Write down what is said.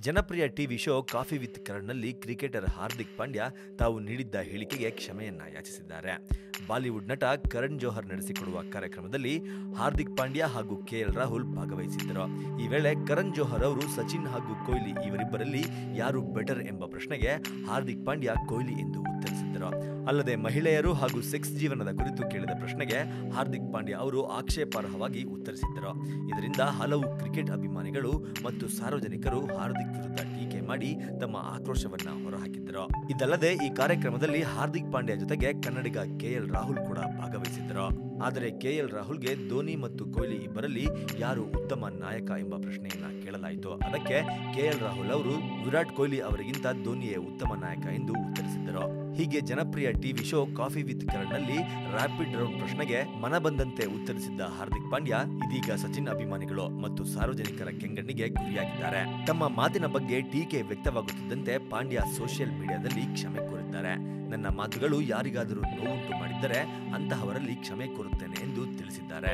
ಜನಪ್ರಿಯ TV show coffee with ಕರಣ್ನಲ್ಲಿ cricketer Hardik Pandya ತಾವು ನೀಡಿದ್ದ ಹೇಳಿಕೆಗೆ ಕ್ಷಮೆಯನ್ನ ಯಾಚಿಸಿದ್ದಾರೆ. ಬಾಲಿವುಡ್ ನಟ ಕರಣ್ ಜೋಹರ್ ನಡೆಸಿಕೊಡುವ ಕಾರ್ಯಕ್ರಮದಲ್ಲಿ ಹಾರ್ದಿಕ್ ಪಾಂಡ್ಯ ಹಾಗೂ ಕೆಎಲ್ ರಾಹುಲ್ ಭಾಗವಹಿಸಿದ್ದರು. ಈ ವೇಳೆ ಕರಣ್ ಜೋಹರ್ ಅವರು ಸಚಿನ್ ಹಾಗೂ ಕೊಹ್ಲಿ ಇವರಿಬ್ಬರಲ್ಲಿ ಯಾರು ಬೆಟರ್ ಎಂಬ ಪ್ರಶ್ನೆಗೆ ಹಾರ್ದಿಕ್ ಪಾಂಡ್ಯ ಕೊಹ್ಲಿ ಎಂದು ಉತ್ತರಿಸಿದ್ದರು ಅಲ್ಲದೆ ಮಹಿಳೆಯರು ಹಾಗೂ ಸೆಕ್ಸ್ ಜೀವನದ ಕುರಿತು ಕೇಳಿದ ಪ್ರಶ್ನೆಗೆ ಹಾರ್ದಿಕ್ ಪಾಂಡ್ಯ ಅವರು ಆಕ್ಷೇಪಾರ್ಹವಾಗಿ ಉತ್ತರಿಸಿದ್ದರು. ಇದರಿಂದ ಹಲವು ಕ್ರಿಕೆಟ್ ಅಭಿಮಾನಿಗಳು ಮತ್ತು ಸಾರ್ವಜನಿಕರು ಹಾರ್ದಿಕ್ ವಿರುದ್ಧ ಟೀಕೆ ಮಾಡಿ ತಮ್ಮ ಆಕ್ರೋಶವನ್ನು ಹೊರಹಾಕಿದ್ದರು. ಇದಲ್ಲದೆ ಈ ಕಾರ್ಯಕ್ರಮದಲ್ಲಿ ಹಾರ್ದಿಕ್ ಪಾಂಡ್ಯ ಜೊತೆಗೆ ಕನ್ನಡಿಗ ಕೆಎಲ್ ರಾಹುಲ್ ಕೂಡ ಭಾಗವಹಿಸಿದ್ದರು. ಆದರೆ ಕೆಎಲ್ ರಾಹುಲ್ಗೆ ಧೋನಿ ಮತ್ತು ಕೊಹ್ಲಿ ಇಬ್ಬರಲ್ಲಿ ಯಾರು ಉತ್ತಮ ನಾಯಕ ಎಂಬ ಪ್ರಶ್ನೆಯನ್ನು ಕೇಳಲಾಯಿತು. ಅದಕ್ಕೆ ಕೆಎಲ್ ರಾಹುಲ್ ಅವರು ವಿರಾಟ್ ಕೊಹ್ಲಿ ಅವರಿಗಿಂತ ಧೋನಿಯೇ ಉತ್ತಮ ನಾಯಕ ಎಂದು ಉತ್ತರಿಸಿದ್ದರು ಹೀಗೆ ಜನಪ್ರಿಯ ಟಿವಿ ಶೋ ಕಾಫಿ ವಿತ್ ಕರಣ್ನಲ್ಲಿ ರಾಪಿಡ್ ರೌಂಡ್ ಪ್ರಶ್ನೆಗೆ ಮನ ಬಂದಂತೆ ಉತ್ತರಿಸಿದ್ದ ಹಾರ್ದಿಕ್ ಪಾಂಡ್ಯ, ಇದೀಗ ಸಚಿನ್ ಅಭಿಮಾನಿಗಳು ಮತ್ತು ಸಾರ್ವಜನಿಕರ ಕೆಂಗಣ್ಣಿಗೆ ಗುರಿಯಾಗಿದ್ದಾರೆ. ತಮ್ಮ ಮಾತಿನ ಬಗ್ಗೆ ಟೀಕೆ ವ್ಯಕ್ತವಾಗುತ್ತಿದ್ದಂತೆ ಪಾಂಡ್ಯ ಸೋಷಿಯಲ್ ಮೀಡಿಯಾದಲ್ಲಿ ಕ್ಷಮೆ ಕೋರಿದ್ದಾರೆ. ನನ್ನ ಮಾತುಗಳು ಯಾರಿಗಾದರೂ ನೋವುಂಟು ಮಾಡಿದ್ದರೆ ಅಂತಹವರಲ್ಲಿ ಕ್ಷಮೆ ಕೋರುತ್ತೇನೆ ಎಂದು ತಿಳಿಸಿದ್ದಾರೆ.